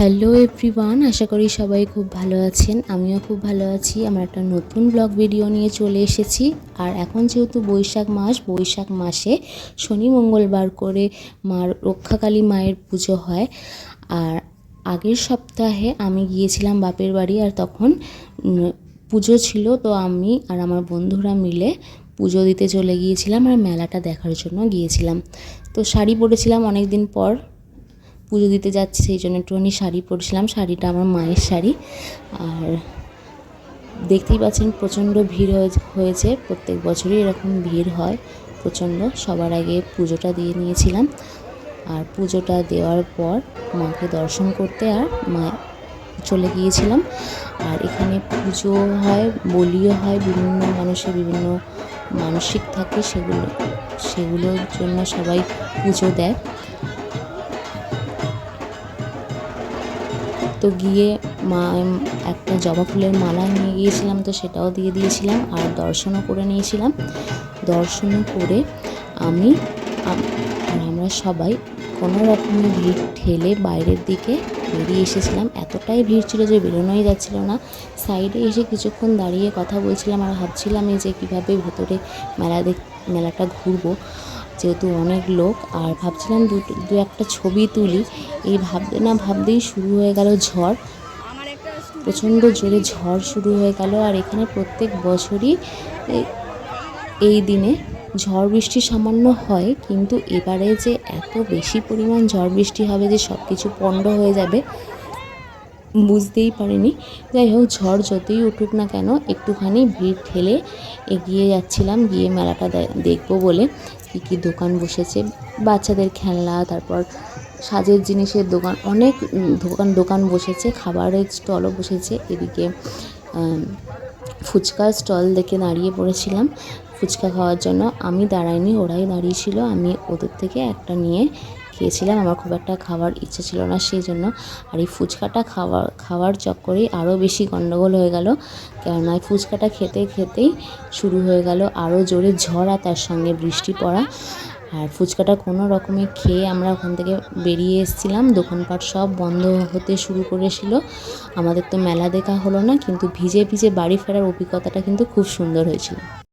Hello everyone, আশা করি সবাই খুব ভালো আছেন। আমিও খুব ভালো আছি। আমার একটা নতুন ব্লগ ভিডিও নিয়ে চলে এসেছি। আর এখন যেহেতু বৈশাখ মাস, বৈশাখ মাসে শনি মঙ্গলবার করে মার রক্ষাকালী মায়ের পুজো হয়। আর আগের সপ্তাহে আমি গিয়েছিলাম বাপের বাড়ি আর তখন পুজো ছিল। তো আমি আর আমার বন্ধুরা মিলে পুজো দিতে চলে গিয়েছিলাম আর মেলাটা দেখার জন্য গিয়েছিলাম। তো শাড়ি পরেছিলাম অনেক দিন পর। পুজো দিতে যাচ্ছি, সেই জন্য একটুখানি শাড়ি পরেছিলাম। শাড়িটা আমার মায়ের শাড়ি। আর দেখতেই পাচ্ছেন প্রচণ্ড ভিড় হয়ে- হয়েছে। প্রত্যেক বছরই এরকম ভিড় হয়, প্রচণ্ড। সবার আগে পুজোটা দিয়ে নিয়েছিলাম। আর পুজোটা দেওয়ার পর মাকে দর্শন করতে আর মা চলে গিয়েছিলাম। আর এখানে পুজো হয়, বলিও হয়, বিভিন্ন মানুষের বিভিন্ন মানসিক থাকে, সেগুলো, সেগুলোর জন্য সবাই পুজো দেয়। তো গিয়ে মা, একটা জবা ফুলের মালা নিয়ে গিয়েছিলাম তো সেটাও দিয়ে দিয়েছিলাম আর দর্শনও করে নিয়েছিলাম। দর্শনও করে আমি আমরা সবাই কোনো রকমের ভিড় ঠেলে বাইরের দিকে বেরিয়ে এসেছিলাম। এতটাই ভিড় ছিল যে বেরোনোই যাচ্ছিল না। সাইডে এসে কিছুক্ষণ দাঁড়িয়ে কথা বলছিলাম আর ভাবছিলাম এই যে কীভাবে ভেতরে মেলা দেখ, মেলাটা ঘুরবো। যেহেতু অনেক লোক, আর ভাবছিলাম দু একটা ছবি তুলি। এই ভাবতে না ভাবতেই শুরু হয়ে গেল ঝড়। প্রচণ্ড জোরে ঝড় শুরু হয়ে গেল আর এখানে প্রত্যেক বছরই এই দিনে ঝড় বৃষ্টি সামান্য হয়, কিন্তু এবারে যে এত বেশি পরিমাণ ঝড় বৃষ্টি হবে যে সব কিছু পণ্ড হয়ে যাবে, বুঝতেই পারিনি। যাই হোক, ঝড় যতই উঠুক না কেন একটুখানি ভিড় ঠেলে এগিয়ে যাচ্ছিলাম, গিয়ে মেলাটা দেখব বলে কী কী দোকান বসেছে, বাচ্চাদের খেলনা, তারপর সাজের জিনিসের দোকান, অনেক দোকান দোকান বসেছে, খাবারের স্টলও বসেছে। এদিকে ফুচকার স্টল দেখে দাঁড়িয়ে পড়েছিলাম। ফুচকা খাওয়ার জন্য আমি দাঁড়াইনি, ওরাই দাঁড়িয়েছিল। আমি ওদের থেকে একটা নিয়ে খেয়েছিলাম। আমার খুব একটা খাওয়ার ইচ্ছে ছিল না সেই জন্য আর এই ফুচকাটা খাওয়ার খাওয়ার চক্করেই আরও বেশি গণ্ডগোল হয়ে গেল। কেননা ফুচকাটা খেতে, খেতেই শুরু হয়ে গেল। আরও জোরে ঝড় আর তার সঙ্গে বৃষ্টি পড়া। আর ফুচকাটা কোনো রকমে খেয়ে আমরা ওখান থেকে বেরিয়ে এসেছিলাম। দোকানপাট সব বন্ধ হতে শুরু করেছিল। আমাদের তো মেলা দেখা হলো না, কিন্তু ভিজে ভিজে বাড়ি ফেরার অভিজ্ঞতাটা কিন্তু খুব সুন্দর হয়েছিল।